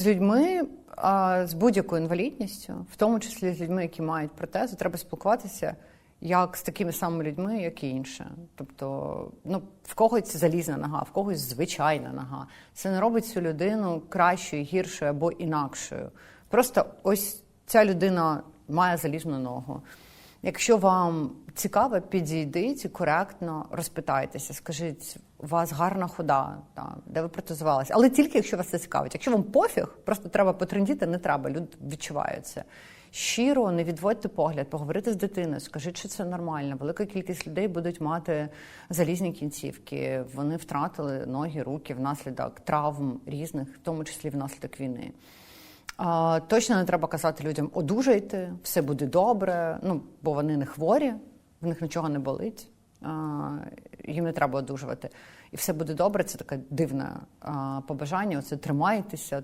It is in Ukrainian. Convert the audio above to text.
з людьми з будь-якою інвалідністю, в тому числі з людьми, які мають протези, треба спілкуватися як з такими самими людьми, як і інші. Тобто, ну в когось залізна нога, в когось звичайна нога. Це не робить цю людину кращою, гіршою або інакшою. Просто ось ця людина має залізну ногу. Якщо вам цікаво, підійдіть і коректно розпитайтеся, скажіть, у вас гарна хода, та, де ви протезувалися. Але тільки якщо вас це цікавить. Якщо вам пофіг, просто треба потрендіти, не треба, люди відчувають це. Щиро не відводьте погляд, поговорити з дитиною, скажіть, що це нормально. Велика кількість людей будуть мати залізні кінцівки. Вони втратили ноги, руки внаслідок травм різних, в тому числі внаслідок війни. Точно не треба казати людям одужайте, все буде добре. Ну бо вони не хворі, в них нічого не болить. Їм не треба одужувати. І все буде добре. Це таке дивне побажання. Оце тримайтеся.